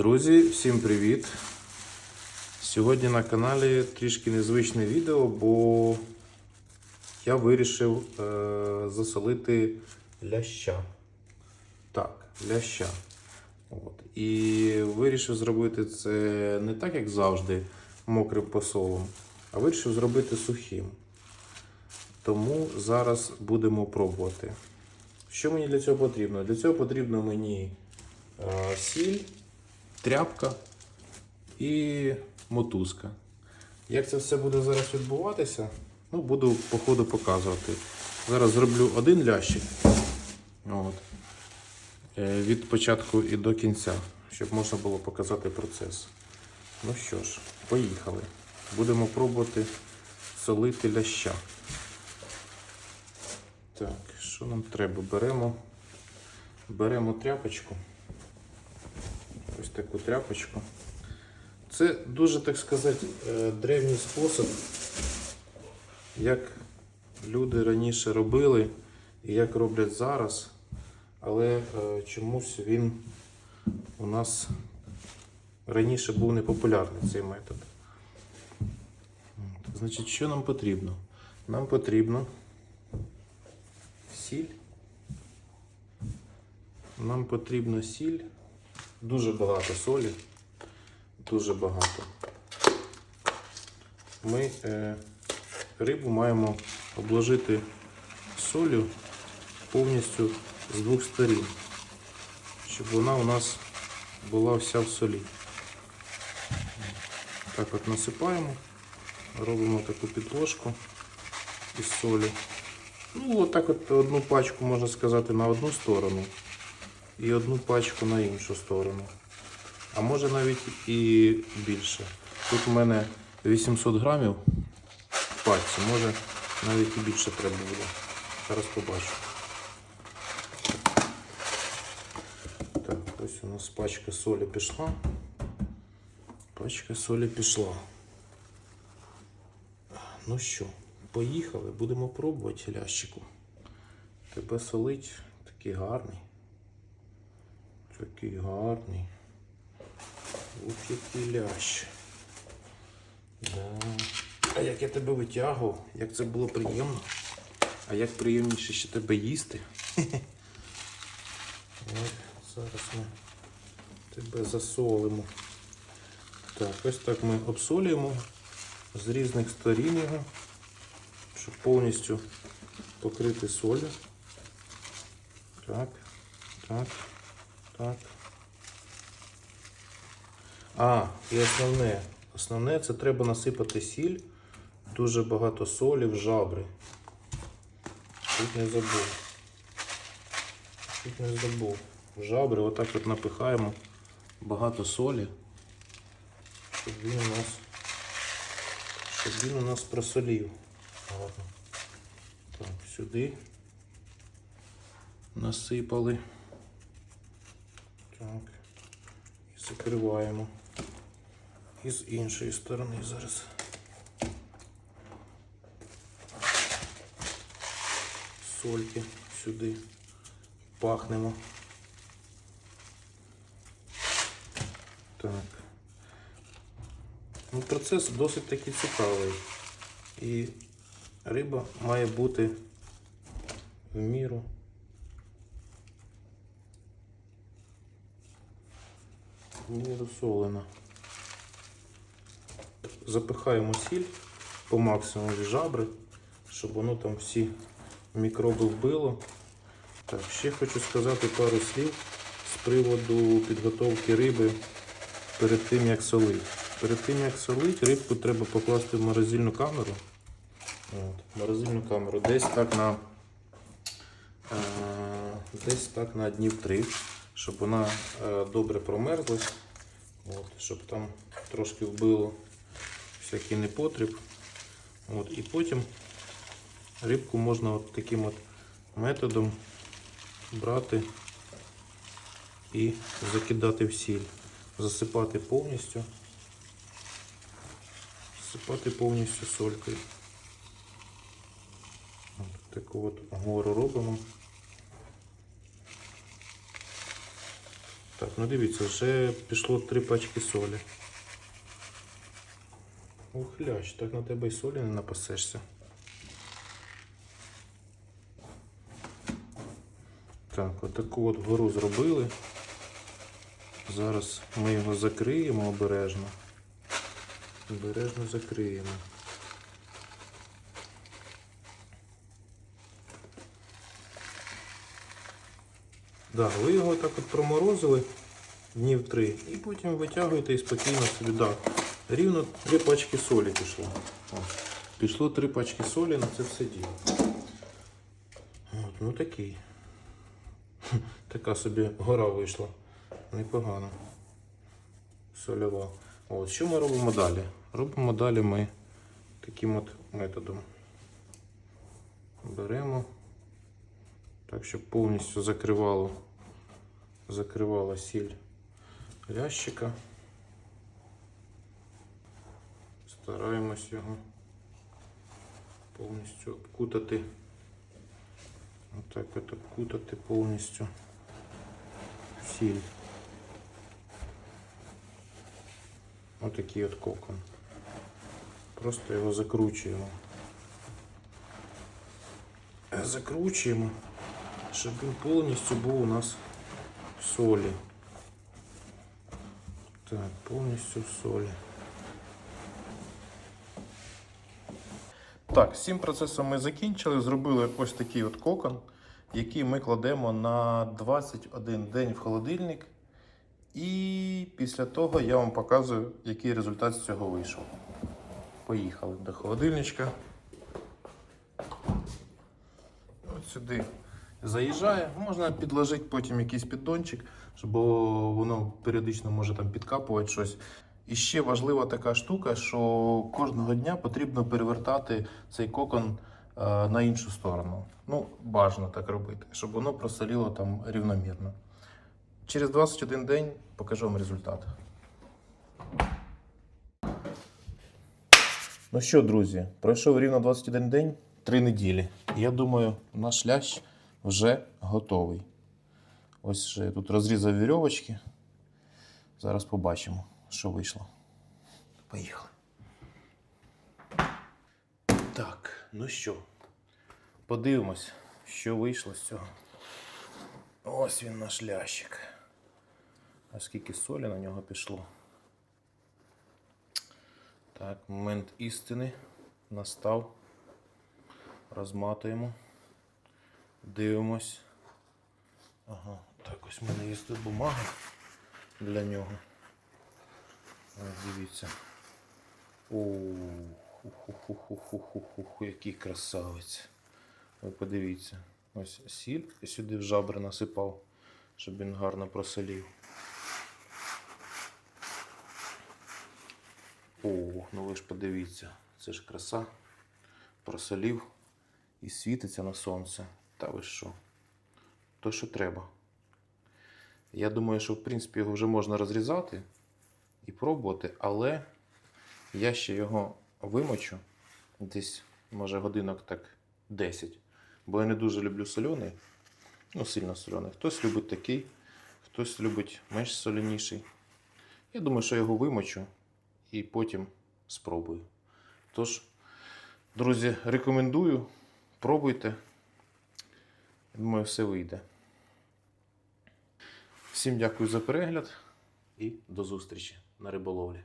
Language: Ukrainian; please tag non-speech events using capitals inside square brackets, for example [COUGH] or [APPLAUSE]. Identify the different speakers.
Speaker 1: Друзі, всім привіт! Сьогодні на каналі трішки незвичне відео, бо я вирішив е, засолити ляща. Так, ляща. От. І вирішив зробити це не так, як завжди, мокрим посолом, а вирішив зробити сухим. Тому зараз будемо пробувати. Що мені для цього потрібно? Для цього потрібно мені е, сіль, тряпка і мотузка. Як це все буде зараз відбуватися, ну, буду по ходу показувати. Зараз зроблю один лящик от, е, від початку і до кінця, щоб можна було показати процес. Ну що ж, поїхали. Будемо пробувати солити ляща. Так, що нам треба? Беремо, беремо тряпочку. Таку тряпочку. Це дуже, так сказати, е, древній спосіб, як люди раніше робили і як роблять зараз, але е, чомусь він у нас раніше був непопулярний цей метод. Значить, що нам потрібно? Нам потрібно сіль. Нам потрібна сіль, дуже багато солі, дуже багато. Ми е, рибу маємо обложити солью повністю з двох сторін, щоб вона у нас була вся в солі. Так от насипаємо, робимо таку підложку із солі. Ну, отак от одну пачку, можна сказати, на одну сторону і одну пачку на іншу сторону. А може навіть і більше. Тут у мене 800 грамів в пачці, може навіть і більше треба буде. Зараз побачу. Так, ось у нас пачка солі пішла. Пачка солі пішла. Ну що, поїхали, будемо пробувати лящику. Тебе солить такий гарний. Такий гарний. Ух, який лящ. Да. А як я тебе витягував, як це було приємно. А як приємніше ще тебе їсти. [LAUGHS] От, зараз ми тебе засолимо. Так, ось так ми обсолюємо з різних сторін його, щоб повністю покрити солью. Так, так, так. А, і основне. Основне це треба насипати сіль, дуже багато солі в жабри. Тут не забув. Тут не забув. В жабри отак от напихаємо багато солі, щоб він у нас, щоб він у нас просолів. Гарно. Так, сюди насипали. Так. І закриваємо. І з іншої сторони зараз. Сольки сюди пахнемо. Так. Ну, процес досить таки цікавий. І риба має бути в міру. В міру солена. Запихаємо сіль по максимуму жабри, щоб воно там всі мікроби вбило. Так, ще хочу сказати пару слів з приводу підготовки риби перед тим, як солити. Перед тим, як солити, рибку треба покласти в морозильну камеру. От, морозильну камеру десь так на е, десь так на днів три, щоб вона е, добре промерзлась, щоб там трошки вбило всякий непотріб. От, і потім рибку можна от таким от методом брати і закидати в сіль, засипати повністю, засипати повністю солькою. От таку от гору робимо. Так, ну дивіться, вже пішло три пачки солі. Ух, лящ, так на тебе й солі не напасешся. Так, отаку от гору зробили. Зараз ми його закриємо обережно. Обережно закриємо. Да, ви його так от проморозили днів три і потім витягуєте і спокійно собі. Да, рівно три пачки солі пішло. О, пішло три пачки солі на це все діло. От, ну такий. [LAUGHS] Така собі гора вийшла. Непогано. Сольова. От, що ми робимо далі? Робимо далі ми таким от методом. Беремо так, щоб повністю закривало, закривала сіль лящика. Стараємось його повністю обкутати. Отак от обкутати повністю сіль. Отакий от кокон. Просто його закручуємо. Закручуємо, щоб він повністю був у нас в солі. Так, повністю в солі. Так, цим процесом ми закінчили. Зробили ось такий от кокон, який ми кладемо на 21 день в холодильник. І після того я вам показую, який результат з цього вийшов. Поїхали до холодильничка. От сюди заїжджає. Можна підложити потім якийсь піддончик, щоб воно періодично може там підкапувати щось. І ще важлива така штука, що кожного дня потрібно перевертати цей кокон е, на іншу сторону. Ну, бажано так робити, щоб воно просоліло там рівномірно. Через 21 день покажу вам результат. Ну що, друзі, пройшов рівно 21 день, 3 неділі. Я думаю, наш лящ вже готовий. Ось вже я тут розрізав вірьовочки. Зараз побачимо, що вийшло. Поїхали. Так, ну що, подивимось, що вийшло з цього. Ось він наш лящик. А скільки солі на нього пішло. Так, момент істини настав. Розматуємо. Дивимось. Ага, так ось в мене є тут бумага для нього. Ось дивіться. Ух, який красавець. Ви подивіться. Ось сіль сюди в жабри насипав, щоб він гарно просолів. О, ну ви ж подивіться, це ж краса. Просолів і світиться на сонце. Та ви що? То, що треба. Я думаю, що в принципі його вже можна розрізати і пробувати, але я ще його вимочу десь, може, годинок так 10. Бо я не дуже люблю соляний, ну сильно соляний. Хтось любить такий, хтось любить менш соляніший. Я думаю, що я його вимочу і потім спробую. Тож, друзі, рекомендую, пробуйте. Думаю, все вийде. Всім дякую за перегляд і до зустрічі на риболовлі.